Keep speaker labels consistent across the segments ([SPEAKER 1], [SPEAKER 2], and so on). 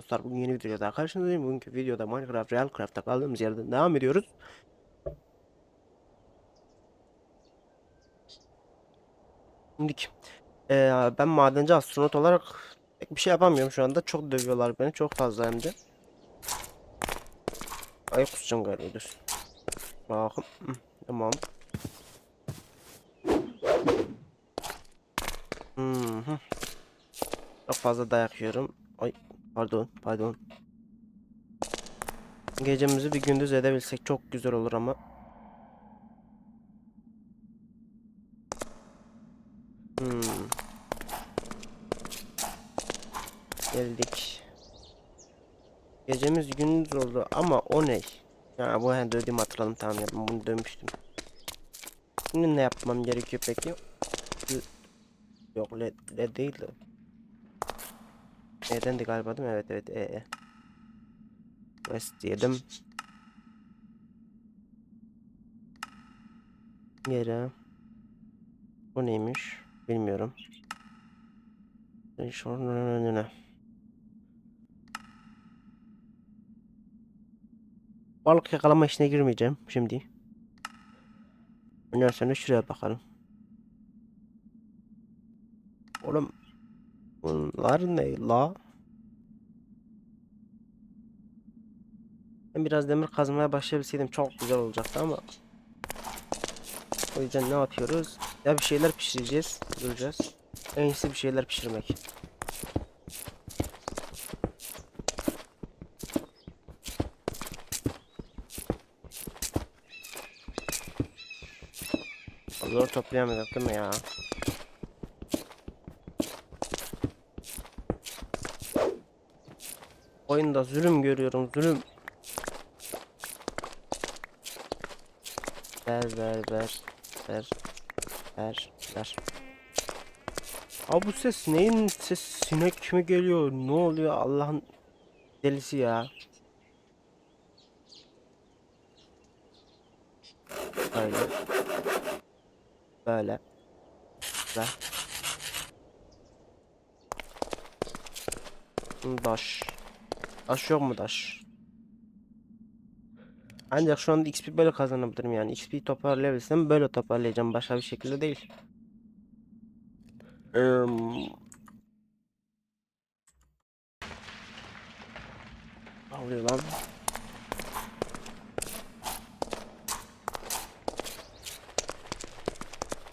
[SPEAKER 1] dostlar bugün yeni videoda daha karşınızdayım. Bugünkü videoda Minecraft Realcraft'ta kaldığımız yerden devam ediyoruz. Şimdiki eee, ben madenci astronot olarak pek bir şey yapamıyorum şu anda. Çok dövüyorlar beni. Çok fazla hem de. Ay kusacağım galiba dur. Bakın. Tamam. Hı. Çok fazla dayak yiyorum. Ay pardon pardon. Gecemizi bir gündüz edebilsek çok güzel olur ama. Hmm. Geldik. Gecemiz gündüz oldu ama o ne? Ya bu hani dövdüğümü hatırladım tamam ya bunu dövmüştüm. Şimdi ne yapmam gerekiyor peki? Yok led, led değil de. E'dendi galiba değil mi? Evet evet E. E. West yedim. Yere. Bu neymiş? Bilmiyorum. Şunun önüne. Balık yakalama işine girmeyeceğim şimdi. Ondan sonra şuraya bakalım. Oğlum bunlar ne la? Ben biraz demir kazmaya başlayabilseydim çok güzel olacaktı ama o yüzden ne yapıyoruz? Ya bir şeyler pişireceğiz, göreceğiz. En iyisi bir şeyler pişirmek. Zor toplayamadık değil mi ya? Oyunda zulüm görüyorum zulüm. Ver ver ver ver ver ver. Abi bu ses neyin ses sinek mi geliyor? Ne oluyor Allah'ın delisi ya. Böyle. Böyle. Böyle. Daş. Daş yok mu daş? Ancak şu anda XP böyle kazanabilirim yani. XP toparlayabilsem böyle toparlayacağım. Başka bir şekilde değil. Ne oluyor lan?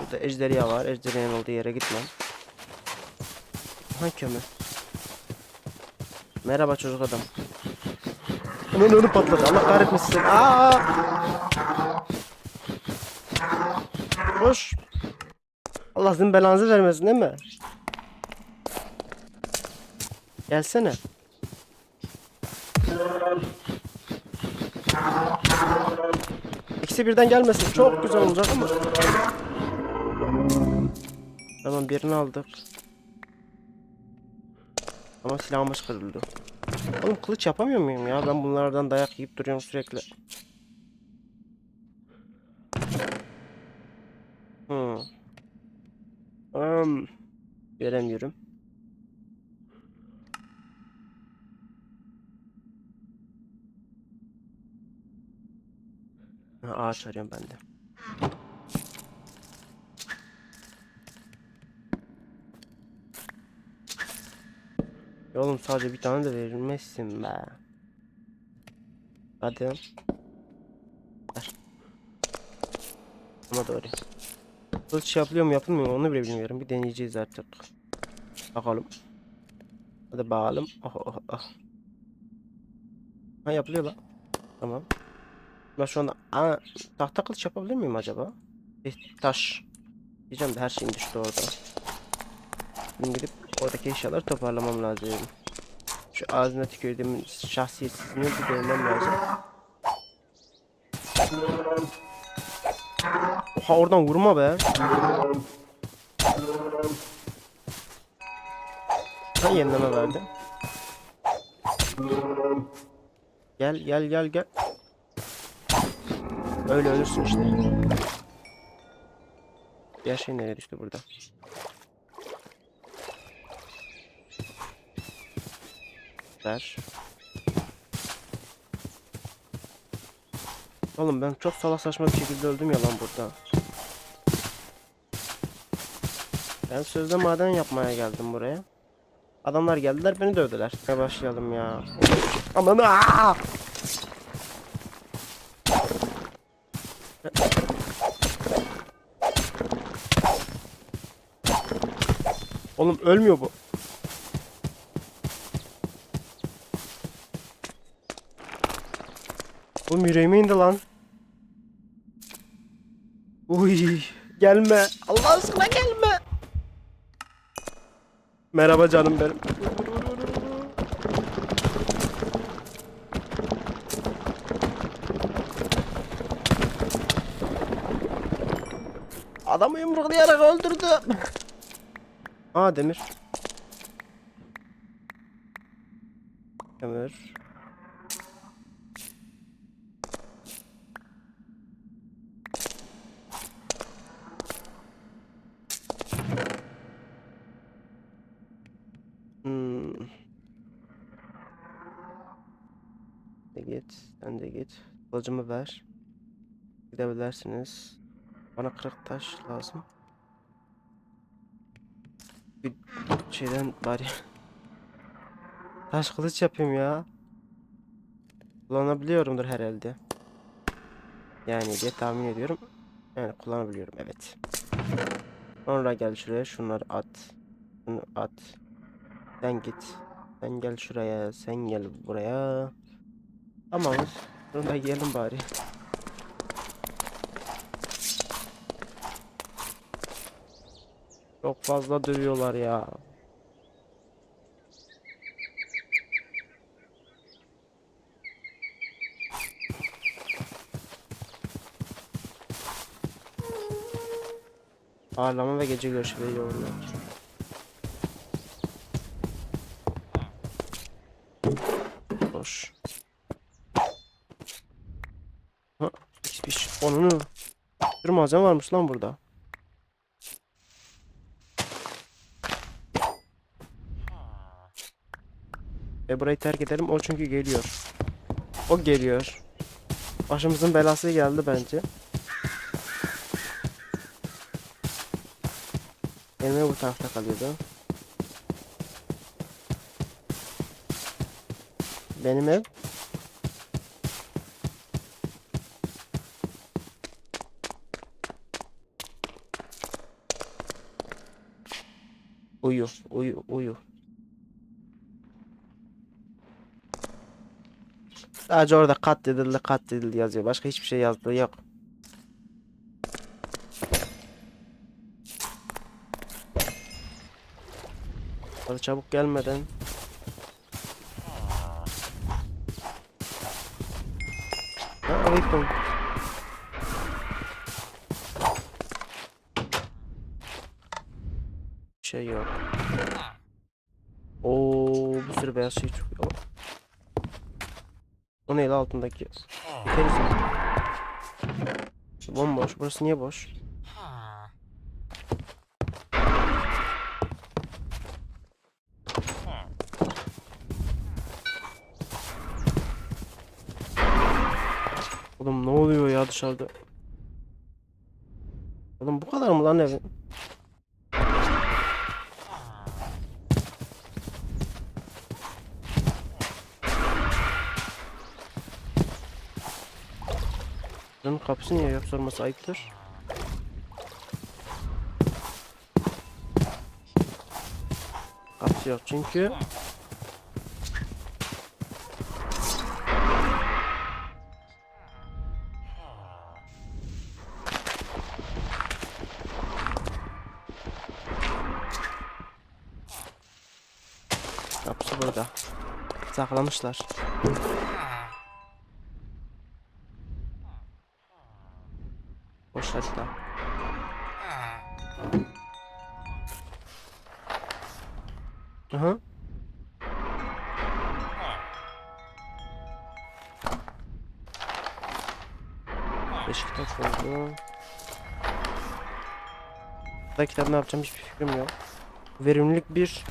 [SPEAKER 1] Burada ejderha var. Ejderhanın olduğu yere gitmem. Ha kömür. Merhaba çocuk adam. Onun önü patladı. Allah kahretmesin. Aa! Koş. Allah sizin belanızı vermesin değil mi? Gelsene. İkisi birden gelmesin. Çok güzel olacak ama. Tamam birini aldık. Ama silahımız kırıldı. Oğlum kılıç yapamıyor muyum ya? Ben bunlardan dayak yiyip duruyorum sürekli. Hmm. Um, göremiyorum. Ha, ağaç arıyorum ben de. Oğlum sadece bir tane de verilmezsin be. Hadi. Ver. Ama doğru. Kılıç şey yapılıyor mu yapılmıyor mu onu bile bilmiyorum. Bir deneyeceğiz artık. Bakalım. Hadi bakalım. Oh, oh, oh. Ha yapılıyor lan. Tamam. Ben şu anda Aa, tahta kılıç yapabilir miyim acaba? Eh, taş. Diyeceğim de her şeyim düştü orada. Şimdi gidip oradaki eşyaları toparlamam lazım. Şu ağzına tükürdüğüm şahsiyetsizliğini bir görmem lazım. Oha oradan vurma be. Ha yenileme verdi. Gel gel gel gel. Öyle ölürsün işte. Diğer şey nereye düştü burada? Ver. Oğlum ben çok salak saçma bir şekilde öldüm ya lan burada. Ben sözde maden yapmaya geldim buraya. Adamlar geldiler beni dövdüler. Ne başlayalım ya. Aman aa! Oğlum ölmüyor bu. Oğlum yüreğime indi lan. Uy gelme. Allah aşkına gelme. Merhaba canım benim. Adamı yumruklayarak öldürdüm. Aa demir. Demir. Hmm. De git, sen de git. Kılıcımı ver. Gidebilirsiniz. Bana kırık taş lazım. Bir şeyden bari taş kılıç yapayım ya. Kullanabiliyorumdur herhalde. Yani diye tahmin ediyorum. Yani kullanabiliyorum evet. Sonra gel şuraya şunları at. Şunu at. Sen git. Sen gel şuraya. Sen gel buraya. Tamamız. Bunu da yiyelim bari. Çok fazla dövüyorlar ya. Ağırlama ve gece görüşü veriyorlar. Boş. Ha, hiçbir Onunu. Bir malzeme varmış lan burada. Ve burayı terk edelim. O çünkü geliyor. O geliyor. Başımızın belası geldi bence. Benim ev bu tarafta kalıyordu. Benim ev. Sadece orada katledildi, katledildi yazıyor. Başka hiçbir şey yazdığı yok. Hadi çabuk gelmeden. Ha, şey yok. Oo, bir sürü beyaz şey çıkıyor. O ne lan altındaki? Temiz. Bomboş. Burası niye boş? Oğlum ne oluyor ya dışarıda? Oğlum bu kadar mı lan evin? Buranın kapısı niye yok sorması ayıptır. Kapısı yok çünkü. Kapısı burada. Saklamışlar. Boş harita. Aha. Beşiktaş oldu. Burada kitap ne yapacağım hiçbir fikrim yok. Verimlilik bir.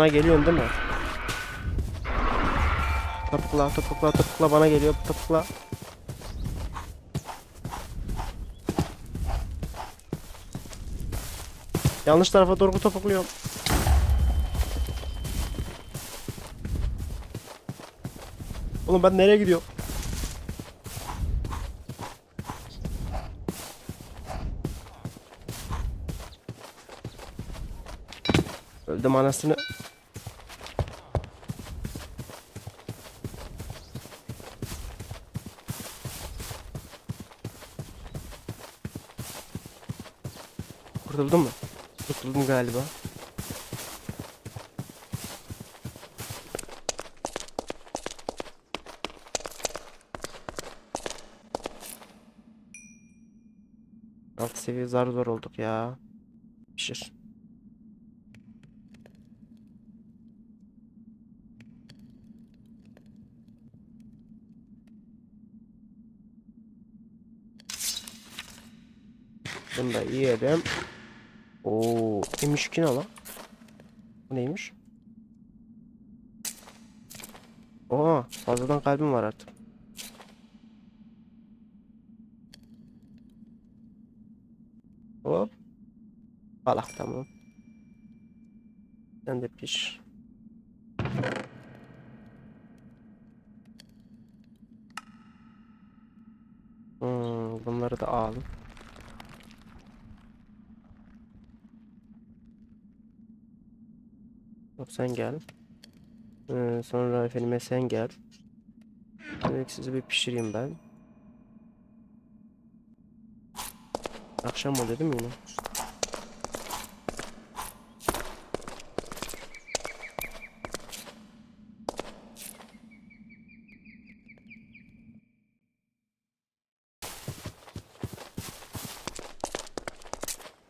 [SPEAKER 1] Bana geliyorsun değil mi? Topukla topukla topukla bana geliyor topukla. Yanlış tarafa doğru topukluyorum. Oğlum ben nereye gidiyorum? Öldüm anasını. Kurtuldun mu? Kurtuldum galiba. Alt seviye zar zor olduk ya. Pişir. Bunu da yiyelim. Oo, M2 ne lan? Bu neymiş? Oo, fazladan kalbim var artık. Hop. Balak tamam. Sen de piş. Hmm, bunları da al. Yok sen gel. Ee, sonra efendime sen gel. Evet, sizi bir pişireyim ben. Akşam oluyor değil mi yine?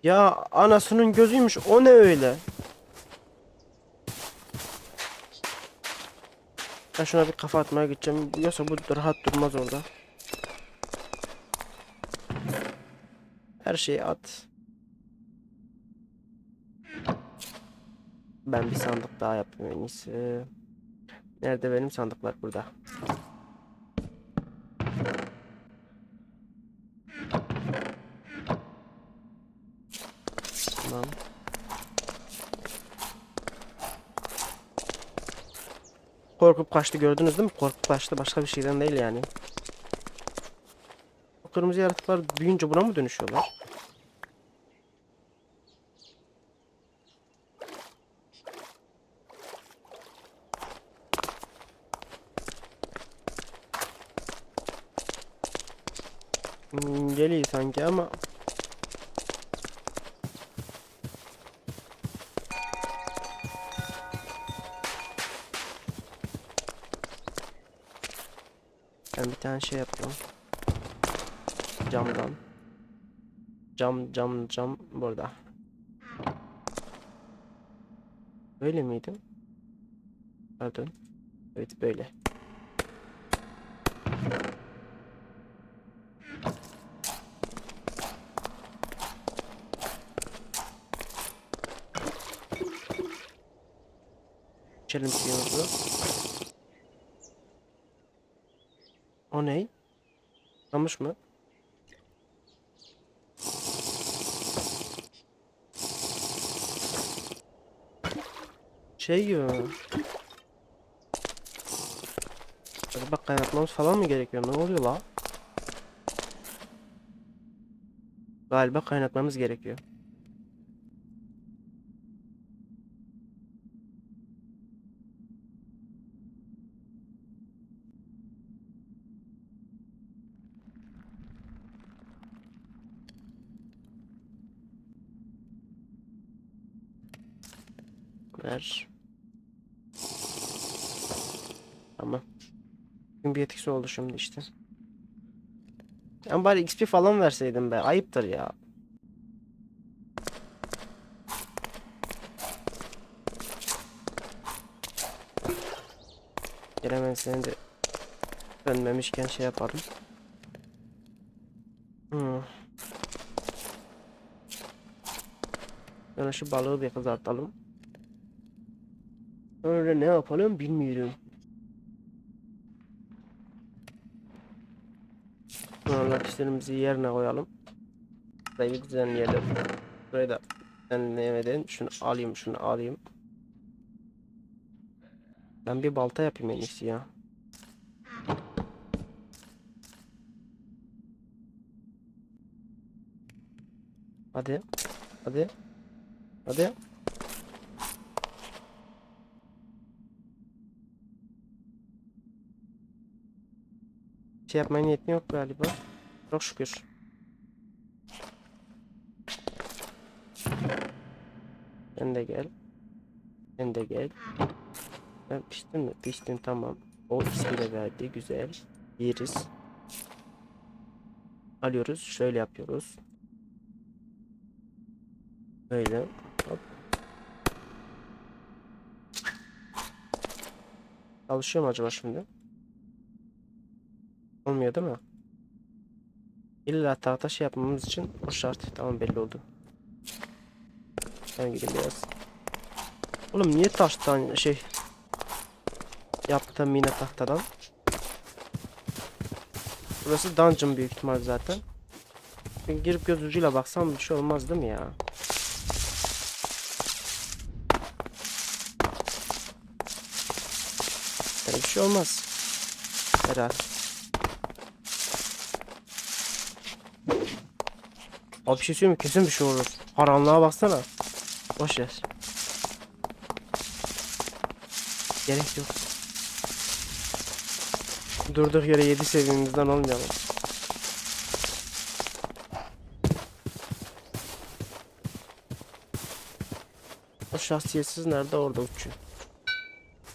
[SPEAKER 1] Ya anasının gözüymüş o ne öyle? Ben şuna bir kafa atmaya gideceğim. Yoksa bu rahat durmaz orada. Her şeyi at. Ben bir sandık daha yapayım en iyisi. Nerede benim sandıklar burada. Tamam. Korkup kaçtı gördünüz değil mi? Korkup kaçtı başka bir şeyden değil yani. O kırmızı yaratıklar büyüyünce buna mı dönüşüyorlar? Hmm, geliyor sanki ama ben bir tane şey yapıyorum. Camdan. Cam cam cam burada. Böyle miydi? Pardon. Evet böyle. İçelim suyumuzu. O ne? Kamış mı? Şey yiyor. Acaba kaynatmamız falan mı gerekiyor? Ne oluyor la? Galiba kaynatmamız gerekiyor. Ver. Tamam. Bugün bir etkisi oldu şimdi işte. Ama bari XP falan verseydim be. Ayıptır ya. Gel hemen seni de dönmemişken şey yapalım. Hmm. Sonra şu balığı bir kızartalım. Sonra ne yapalım bilmiyorum. İşlerimizi yerine koyalım. Burayı bir düzenleyelim. Burayı da düzenleyemeden şunu alayım şunu alayım. Ben bir balta yapayım en iyisi ya. Hadi. Hadi. Hadi. Şey yapmaya niyetim yok galiba. Çok şükür. Sen de gel. Sen de gel. Ben piştim mi? Piştim tamam. O ismi de verdi. Güzel. Yeriz. Alıyoruz. Şöyle yapıyoruz. Böyle. Hop. Çalışıyor mu acaba şimdi? Olmuyor değil mi? İlla tahta şey yapmamız için o şart. Tamam belli oldu. Ben gideyim biraz. Oğlum niye taştan şey yaptım yine tahtadan? Burası dungeon büyük ihtimal zaten. Ben girip göz ucuyla baksam bir şey olmaz değil mi ya? Yani bir şey olmaz. Herhalde. Abi bir şey söyleyeyim mi? Kesin bir şey olur. Karanlığa baksana. Boş ver. Gerek yok. Durduk yere 7 seviyemizden olmayalım. O şahsiyetsiz nerede orada uçuyor.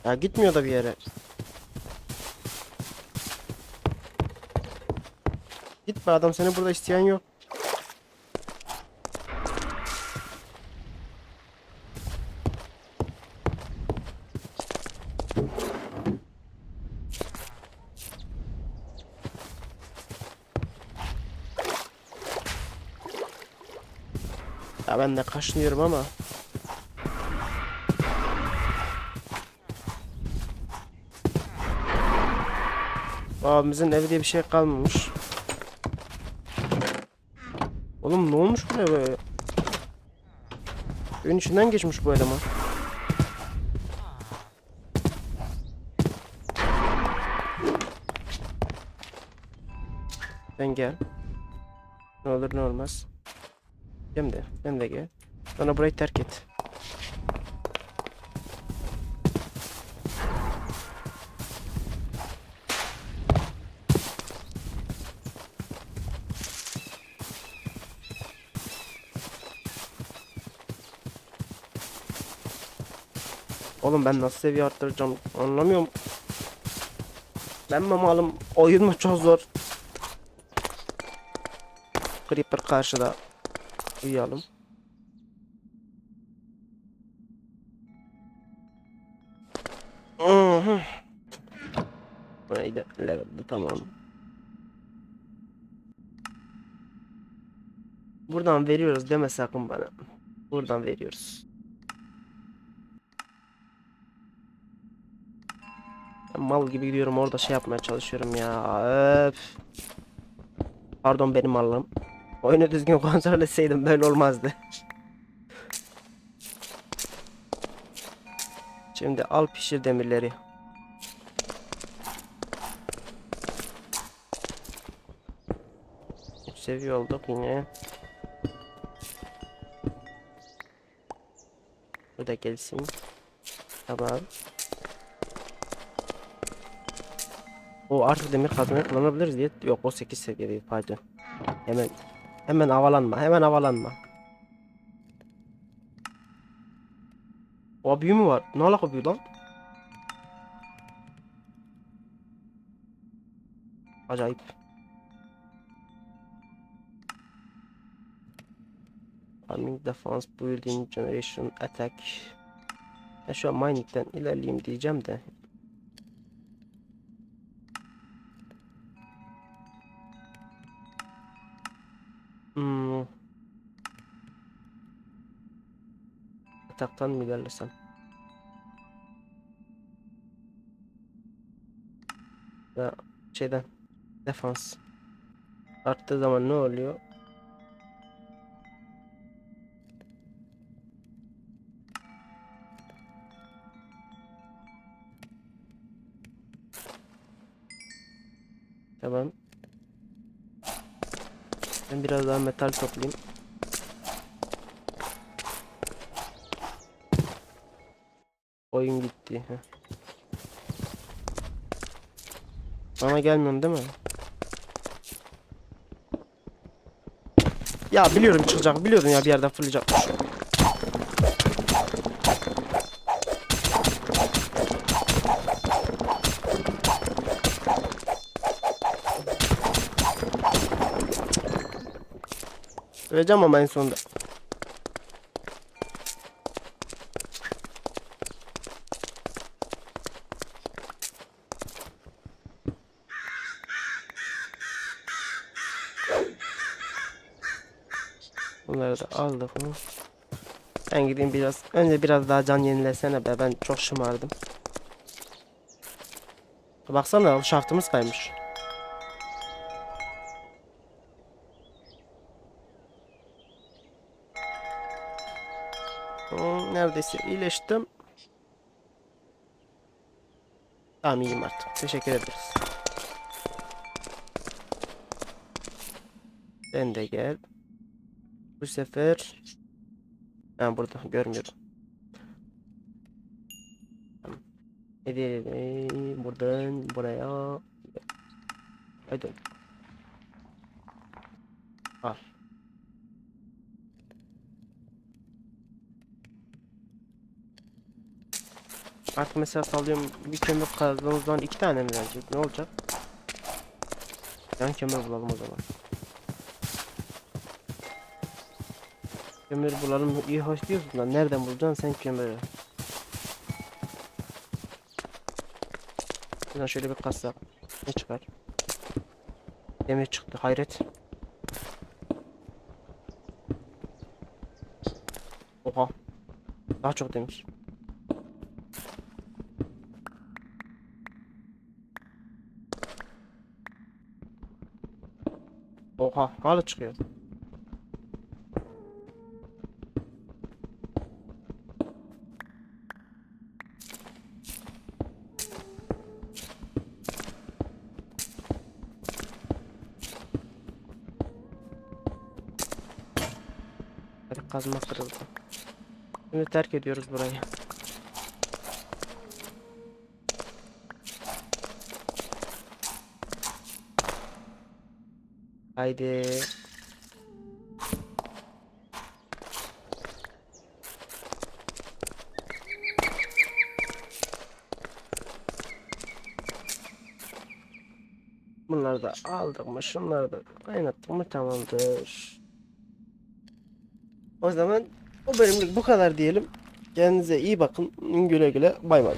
[SPEAKER 1] Ya gitmiyor da bir yere. Gitme adam seni burada isteyen yok. De kaşınıyorum ama. Abimizin evi diye bir şey kalmamış. Oğlum ne olmuş buraya böyle? Köyün içinden geçmiş bu eleman. Sen gel. Ne olur ne olmaz. Hem de, ben de gel. Sonra burayı terk et. Oğlum ben nasıl seviye arttıracağım anlamıyorum. Ben mi malım? Oyun mu çok zor? Creeper karşıda. Uyuyalım. Burayı da level'dı tamam. Buradan veriyoruz deme sakın bana. Buradan veriyoruz. Ben mal gibi gidiyorum orada şey yapmaya çalışıyorum ya. Öf. Pardon benim malım. Oyunu düzgün kontrol etseydim böyle olmazdı. Şimdi al pişir demirleri. Üç seviye olduk yine. Bu da gelsin. Tamam. O artık demir kazmayı kullanabiliriz diye. Yok o 8 seviyede pardon. Hemen hemen havalanma. Hemen havalanma. O büyü mü var? Ne alaka büyü lan? Acayip. Farming defense building generation attack. Ya şu an mining'den ilerleyeyim diyeceğim de yataktan mı ilerlesem? Ya şeyden defans arttığı zaman ne oluyor? Tamam. Ben biraz daha metal toplayayım. Oyun gitti. Bana gelmiyorsun değil mi? Ya biliyorum çıkacak. Biliyordum ya bir yerden fırlayacakmış. Öleceğim ama en sonunda. Bunları da aldık? Ben gideyim biraz. Önce biraz daha can yenilesene be. Ben çok şımardım. Baksana şaftımız kaymış. Hmm, neredeyse iyileştim. Tamam iyiyim artık. Teşekkür ederiz. Sen de gel. Bu sefer ben burada görmüyorum. Hadi buradan buraya. Haydi. Al. Artık mesela sallıyorum bir kömür kazdığımız zaman iki tane mi verecek? Ne olacak? Yan kömür bulalım o zaman. Kömür bulalım iyi hoş diyorsun da nereden bulacaksın sen kömürü? Buradan şöyle bir kasa. Ne çıkar? Demir çıktı hayret. Oha. Daha çok demir. Oha hala çıkıyor. Hadi kazma kırıldı. Şimdi terk ediyoruz burayı. Haydi. Bunları da aldık mı? Şunları da kaynattık mı? Tamamdır. O zaman o bölümlük bu kadar diyelim. Kendinize iyi bakın. Güle güle. Bay bay.